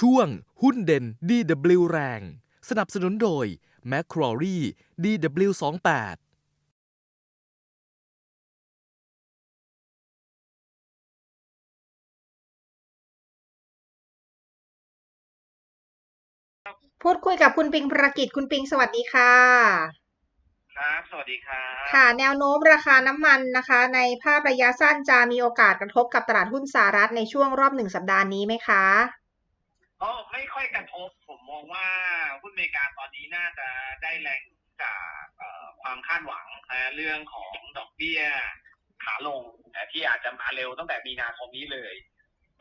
ช่วงหุ้นเด่น DW แรง สนับสนุนโดย m c q u a r e DW28 พูดคุยกับคุณปิงประกิจคุณปิงสวัสดีค่ะ ครับสวัสดีครับค่ะ แนวโน้มราคาน้ำมันนะคะ ในภาพระยะสั้นจะมีโอกาสกระทบกับตลาดหุ้นสหรัฐในช่วงรอบหนึ่งสัปดาห์นี้ไหมคะ ก็ไม่ค่อยกระทบ ผมม องว่าหุ้นอเมริกาตอนนี้น่าจะได้แรงจากเอ่อความคาดหวังนะเรื่องของดอกเบี้ยขาลงนะที่อาจจะมาเร็วตั้งแต่มีนาคมนี้เลย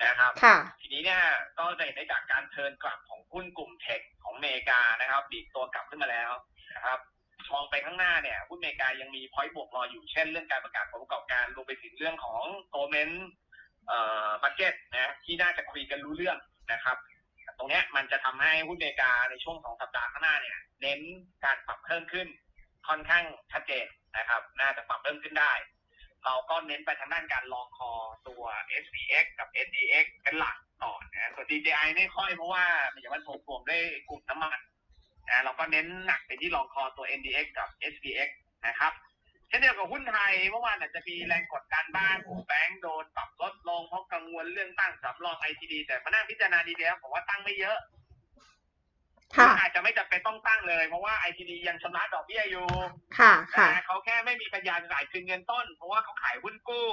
นะครับค่ะทีนี้เนี่ยก็จะเห็นได้จากการเทิร์นกลับของหุ้นกลุ่มเทคของอเมริกานะครับดีดตัวกลับขึ้นมาแล้วนะครับมองไปข้างหน้าเนี่ยหุ้นอเมริกายังมีพอยต์บวกรออยู่เช่นเรื่องการประกาศผลประกอบการรวมไปถึงเรื่องของโกลเมนเอ่อบัตเก็ตนะที่น่าจะคุยกันรู้เรื่องนะครับต รงนี้มันจะทำให้หุ้นอเมริกาในช่วงสองสัปดาห์ข้างหน้าเนี่ย เน้นการปรับเพิ่มขึ้น ค่อนข้างชัดเจนนะครับ น่าจะปรับเพิ่มขึ้นได้ เราก็เน้นไปทางด้านการลองคอตัว SPX กับ SDX เป็นหลักก่อนนะส่วน DJI ไม่ค่อยเพราะว่าอย่างมันถูกรวมด้วยกลุ่มน้ำมันนะเราก็เน้นหนักไปที่ลองคอตัว NDX กับ SPX นะครับ เช่นเดียวกับหุ้นไทยเมื่อวานอาจจะมีแรงกดดันบ้างกลุ่มแบงก์โดนปรับลดลงเพราะกังวลเรื่องตั้งสำรอง ITD แต่มานั่งพิจารณาดีแล้วผมว่าตั้งไม่เยอะค่ะอาจจะไม่จำเป็นต้องตั้งเลย เพราะว่า ITD ยังชำระดอกเบี้ยอยู่ ค่ะ ค่ะแต่เขาแค่ไม่มีปัญญาจ่ายคืนเงินต้น เพราะว่าเขาขายหุ้นกู้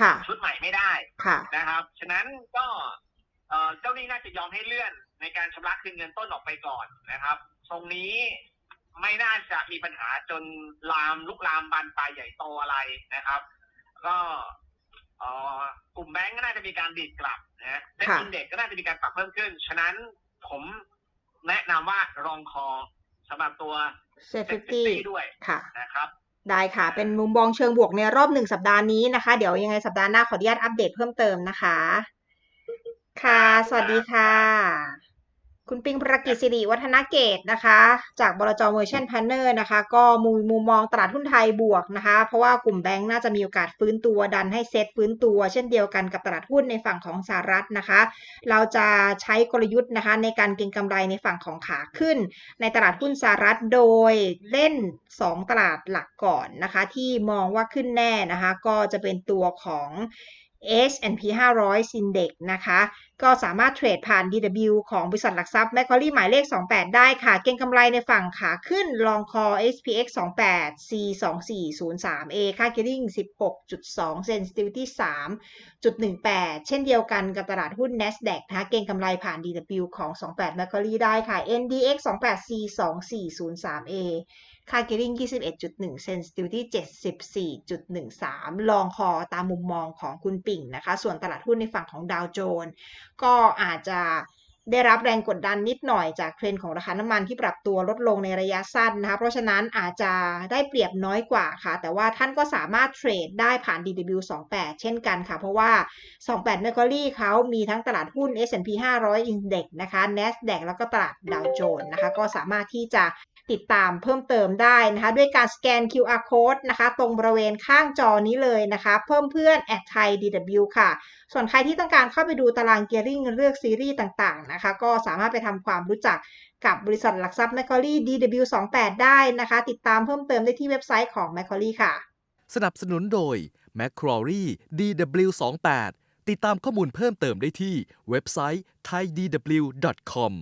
ค่ะชุดใหม่ไม่ได้ค่ะนะครับ ฉะนั้นก็เอ่อเจ้าหนี้น่าจะยอมให้เลื่อนในการชำระคืนเงินต้นออกไปก่อนนะครับ ตรงนี้ ไม่น่าจะมีปัญหาจนลามลุกลามบานปลายใหญ่โตอะไรนะครับ ก็เอ่อกลุ่มแบงก์ก็น่าจะมีการดีดกลับนะฮะเซ็ตค่ะอินเด็กก็น่าจะมีการปรับเพิ่มขึ้น ฉะนั้นผมแนะนำว่ารองคอสำหรับตัวเซฟตี้ด้วยค่ะนะครับได้ค่ะ เป็นมุมมองเชิงบวกในรอบหนึ่งสัปดาห์นี้นะคะ เดี๋ยวยังไงสัปดาห์หน้าขออนุญาตอัปเดตเพิ่มเติมนะคะ ค่ะ สวัสดีค่ะ คุณปิงประกิจสิริวัฒนเกตนะคะ จากบลจเวอร์ชันแพนเนอร์นะคะ ก็มุมมุมมองตลาดหุ้นไทยบวกนะคะ เพราะว่ากลุ่มแบงก์น่าจะมีโอกาสฟื้นตัวดันให้เซ็ตฟื้นตัว เช่นเดียวกันกับตลาดหุ้นในฝั่งของสหรัฐนะคะ เราจะใช้กลยุทธ์นะคะ ในการเก็งกำไรในฝั่งของขาขึ้น ในตลาดหุ้นสหรัฐโดยเล่น 2 ตลาดหลักก่อนนะคะ ที่มองว่าขึ้นแน่นะคะ ก็จะเป็นตัวของ S&P 500 Index นะคะ ก็สามารถเทรดผ่าน DW ของบริษัทหลักทรัพย์ Macquarie หมายเลข 28 ได้ค่ะ เก็งกำไรในฝั่งขาขึ้นลองคอ SPX 28 C 2403 A ค่า gearing 16.2 sensitivity 3.18 เช่นเดียวกันกับตลาดหุ้น NASDAQ นะคะเก็งกำไรผ่าน DW ของ 28 Macquarie ได้ค่ะ NDX 28 C 2403 A ค่า gearing 21.1 sensitivity 74.13 ลองคอตามมุมมองของคุณปิ่งนะคะ ส่วนตลาดหุ้นในฝั่งของดาวโจนส์ก็อาจจะ ได้รับแรงกดดันนิดหน่อยจากเทรนด์ของราคาน้ำมันที่ปรับตัวลดลงในระยะสั้นนะคะเพราะฉะนั้นอาจจะได้เปรียบน้อยกว่าค่ะ แต่ว่าท่านก็สามารถเทรดได้ผ่าน DW28 เช่นกันค่ะ เพราะว่า 28 Mercury เขามีทั้งตลาดหุ้น S&P 500 Index นะคะ NASDAQ แล้วก็ตลาดดาวโจนส์นะคะ ก็สามารถที่จะติดตามเพิ่มเติมได้นะคะ ด้วยการสแกน QR code นะคะ ตรงบริเวณข้างจอนี้เลยนะคะ เพิ่มเพื่อนแอดไทย DW ค่ะ ส่วนใครที่ต้องการเข้าไปดูตารางเกียร์ริงเลือกซีรีส์ต่างๆนะคะ ก็สามารถไปทำความรู้จักกับบริษัทหลักทรัพย์ Macquarie DW28 ได้นะคะ ติดตามเพิ่มเติมได้ที่เว็บไซต์ของ Macquarie ค่ะ สนับสนุนโดย m c q u a r e DW28 ติดตามข้อมูลเพิ่มเติมได้ที่เว็บไซต์ thaidw.com